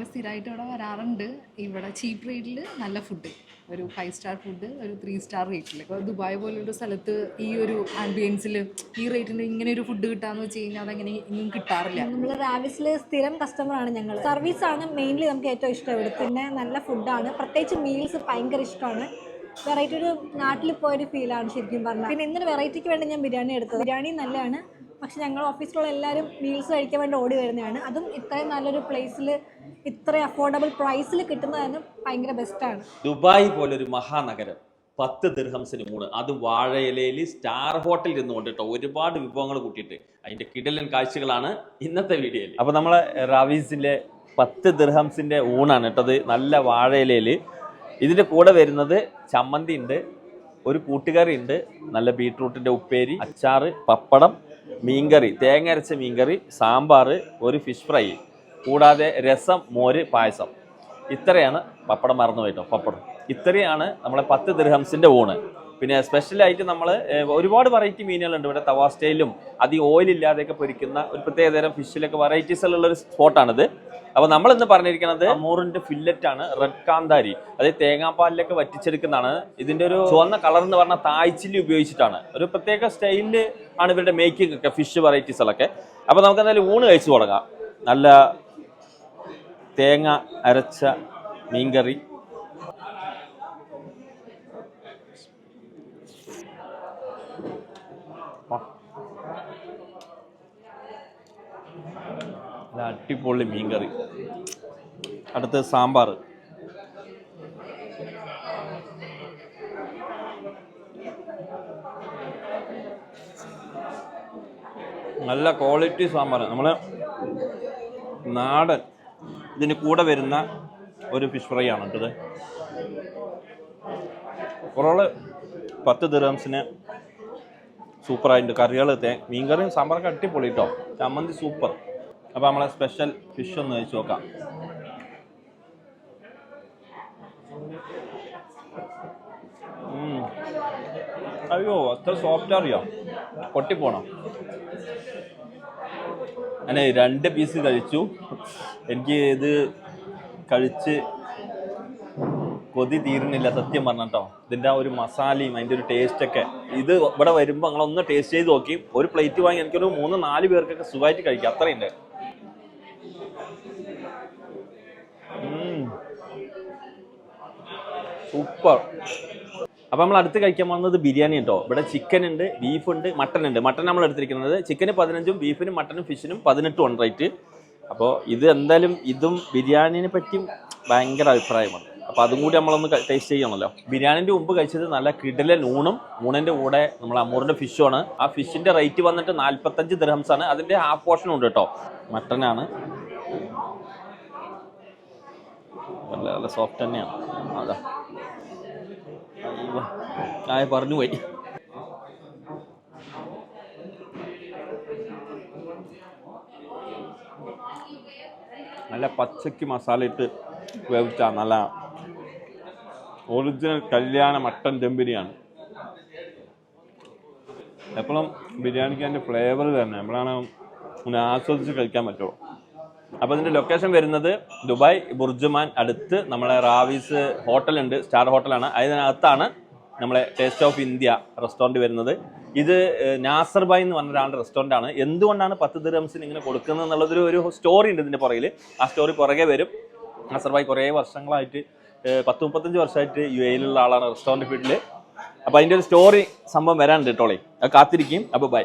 ഞങ്ങൾ സ്ഥിരമായിട്ട് ഇവിടെ വരാറുണ്ട്. ഇവിടെ ചീപ്പ് റേറ്റിൽ നല്ല ഫുഡ് ഒരു ഫൈവ് സ്റ്റാർ ഫുഡ് ഒരു ത്രീ സ്റ്റാർ റേറ്റിൽ ഇപ്പോൾ ദുബായ് പോലൊരു സ്ഥലത്ത് ഈ ഒരു ആംബിയൻസിൽ ഈ റേറ്റിന് ഇങ്ങനെ ഒരു ഫുഡ് കിട്ടാന്ന് വെച്ച് കഴിഞ്ഞാൽ അതങ്ങനെ ഇനിയും കിട്ടാറില്ല. നമ്മൾ റാവിസിൽ സ്ഥിരം കസ്റ്റമറാണ് ഞങ്ങൾ സർവീസാണ് മെയിൻലി നമുക്ക് ഏറ്റവും ഇഷ്ടം ഇവിടെ. പിന്നെ നല്ല ഫുഡാണ് പ്രത്യേകിച്ച് മീൽസ് ഭയങ്കര ഇഷ്ടമാണ്. വെറൈറ്റി ഒരു നാട്ടിൽ പോയൊരു ഫീലാണ് ശരിക്കും പറഞ്ഞാൽ പിന്നെ ഇന്നൊരു വെറൈറ്റിക്ക് വേണ്ടി ഞാൻ ബിരിയാണി എടുത്തത്. ബിരിയാണി നല്ലതാണ്. പക്ഷെ ഞങ്ങൾ ഓഫീസിലുള്ള എല്ലാവരും മീൽസ് കഴിക്കാൻ വേണ്ടി ഓടി വരുന്നതാണ്. അതും ഇത്രയും നല്ലൊരു പ്ലേസിൽ ഇത്രയും അഫോർഡബിൾ പ്രൈസിൽ കിട്ടുന്നതെന്ന് ഭയങ്കര ബെസ്റ്റാണ് ദുബായ് പോലൊരു മഹാനഗരം. പത്ത് ദിർഹംസിന് മൂന്ന് അത് വാഴയിലയിൽ സ്റ്റാർ ഹോട്ടലിൽ ഇരുന്നുകൊണ്ട് കേട്ടോ ഒരുപാട് വിഭവങ്ങൾ കൂട്ടിയിട്ട് അതിന്റെ കിടലൻ കാഴ്ചകളാണ് ഇന്നത്തെ വീഡിയോയിൽ അപ്പോൾ നമ്മൾ റാവീസിന്റെ പത്ത് ദിർഹംസിന്റെ ഊണാണ് കേട്ടത് നല്ല വാഴയിലയിൽ ഇതിന്റെ കൂടെ വരുന്നത് ചമ്മന്തി ഉണ്ട് ഒരു കൂട്ടുകറി ഉണ്ട് നല്ല ബീട്രൂട്ടിന്റെ ഉപ്പേരി അച്ചാറ് പപ്പടം മീൻകറി തേങ്ങ അരച്ച മീൻകറി സാമ്പാർ ഒരു ഫിഷ് ഫ്രൈ കൂടാതെ രസം മോര് പായസം. ഇത്രയാണ് പപ്പടം മറന്നു പോയിട്ടോ പപ്പടം. ഇത്രയാണ് നമ്മളെ പത്ത് ദിർഹംസിന്റെ ഊണ്. പിന്നെ സ്പെഷ്യലായിട്ട് നമ്മൾ ഒരുപാട് വെറൈറ്റി മീനുകളുണ്ട് ഇവിടെ തവാ സ്റ്റൈലും അധികം ഓയിൽ ഇല്ലാതെയൊക്കെ പൊരിക്കുന്ന ഒരു പ്രത്യേക തരം ഫിഷിലൊക്കെ വെറൈറ്റീസ് ഉള്ള ഒരു സ്പോട്ടാണിത് അപ്പോൾ നമ്മൾ ഇന്ന് പറഞ്ഞിരിക്കുന്നത് അമൂറിന്റെ ഫില്ലറ്റ് ആണ് റെഡ് കാന്താരി. അതായത് തേങ്ങാപ്പാലിലൊക്കെ വറ്റിച്ചെടുക്കുന്നതാണ്. ഇതിന്റെ ഒരു ചുവന്ന കളർ എന്ന് പറഞ്ഞാൽ തായ്ച്ചില്ലി ഉപയോഗിച്ചിട്ടാണ്. ഒരു പ്രത്യേക സ്റ്റൈലിൽ ആണ് ഇവരുടെ മേക്കിംഗ് ഒക്കെ ഫിഷ് വെറൈറ്റീസുകളൊക്കെ അപ്പോൾ നമുക്ക് എന്തായാലും ഊണ് കഴിച്ചു തുടങ്ങാം. നല്ല തേങ്ങ അരച്ച മീൻകറി ആ. നല്ല അടിപൊളി മീൻകറി. അടുത്ത് സാമ്പാർ. നല്ല ക്വാളിറ്റി സാമ്പാർ. നമ്മൾ നാടൻ ഇതിന് കൂടെ വരുന്ന ഒരു ഫിഷ് ഫ്രൈ ആണ് കേട്ടത്. കുറോൾ പത്ത് ദിറംസിന് സൂപ്പറായിട്ടുണ്ട്. കറികൾ മീൻകറിയും സാമ്പാറൊക്കെ അടിപൊളി കേട്ടോ. ചമ്മന്തി സൂപ്പർ. അപ്പോൾ നമ്മളെ സ്പെഷ്യൽ ഫിഷ് ഒന്ന് കഴിച്ച് നോക്കാം. അയ്യോ അത്ര സോഫ്റ്റ് അറിയാം? പൊട്ടിപ്പോണം? അങ്ങനെ രണ്ട് പീസ് കഴിച്ചു. എനിക്ക് ഇത് കഴിച്ച് കൊതി തീരുന്നില്ല സത്യം പറഞ്ഞോ ഇതിന്റെ ആ ഒരു മസാലയും അതിന്റെ ഒരു ടേസ്റ്റൊക്കെ ഇത് ഇവിടെ വരുമ്പോൾ നിങ്ങളൊന്ന് ടേസ്റ്റ് ചെയ്ത് നോക്കി. ഒരു പ്ലേറ്റ് വാങ്ങി എനിക്കൊരു മൂന്ന് നാല് പേർക്കൊക്കെ സുഖമായിട്ട് കഴിക്കാം. അത്രയുണ്ട്. സൂപ്പർ. അപ്പം നമ്മൾ അടുത്ത് കഴിക്കാൻ പോകുന്നത് ബിരിയാണി കേട്ടോ ഇവിടെ ചിക്കൻ ഉണ്ട് ബീഫ് ഉണ്ട് മട്ടൻ ഉണ്ട്. മട്ടൻ നമ്മൾ എടുത്തിരിക്കുന്നത് ചിക്കന് പതിനഞ്ചും ബീഫിനും മട്ടനും ഫിഷിനും പതിനെട്ടും ഉണ്ട് റേറ്റ് അപ്പോൾ ഇത് എന്തായാലും ഇതും ബിരിയാണിനെ പറ്റിയും ഭയങ്കര അഭിപ്രായമാണ്. അപ്പോൾ അതും കൂടി നമ്മളൊന്ന് ടേസ്റ്റ് ചെയ്യണമല്ലോ ബിരിയാണിന്റെ മുമ്പ് കഴിച്ചത് നല്ല കിടലെ ഊണും ഊണിന്റെ കൂടെ നമ്മൾ അമൂറിന്റെ ഫിഷുമാണ് ആ ഫിഷിന്റെ റേറ്റ് വന്നിട്ട് നാൽപ്പത്തഞ്ച് ദിർഹംസ് ആണ്. അതിന്റെ ഹാഫ് പോർഷനും ഉണ്ട് കേട്ടോ. മട്ടനാണ് നല്ല നല്ല സോഫ്റ്റ് തന്നെയാണ്. അതാ ആ പറഞ്ഞു പോയി. നല്ല പച്ചക്ക് മസാല ഇട്ട് വേവിച്ച നല്ല ഒറിജിനൽ കല്യാണ മട്ടൻ ദം ബിരിയാണി. എപ്പോഴും ബിരിയാണിക്ക് അതിന്റെ ഫ്ലേവർ തന്നെ. ഒന്ന് ആസ്വദിച്ച് കഴിക്കാൻ പറ്റുള്ളൂ. അപ്പോൾ ഇതിന്റെ ലൊക്കേഷൻ വരുന്നത് ദുബായ് ബുർജുമാൻ അടുത്ത് നമ്മളെ റാവീസ് ഹോട്ടലുണ്ട് സ്റ്റാർ ഹോട്ടലാണ് അതിനകത്താണ് നമ്മളെ ടേസ്റ്റ് ഓഫ് ഇന്ത്യ റെസ്റ്റോറന്റ് വരുന്നത്. ഇത് നാസർബായ് നാസർ ബായ് എന്ന് പറഞ്ഞ ഒരാളുടെ റെസ്റ്റോറന്റ് ആണ്. എന്തുകൊണ്ടാണ് പത്ത് ദിറംസിന് ഇങ്ങനെ കൊടുക്കുന്നത് എന്നുള്ളതൊരു ഒരു സ്റ്റോറി ഉണ്ട് ഇതിന്റെ പുറകിൽ ആ സ്റ്റോറി പുറകെ വരും. നാസർ ബായ് കുറേ വർഷങ്ങളായിട്ട് പത്ത് മുപ്പത്തഞ്ച് വർഷമായിട്ട് യു എയിലുള്ള ആളാണ് റെസ്റ്റോറന്റ് ഫീൽഡിൽ അപ്പോൾ അതിന്റെ ഒരു സ്റ്റോറി സംഭവം വരാനുണ്ട് കേട്ടോളേ അത് കാത്തിരിക്കും. അപ്പോൾ ബൈ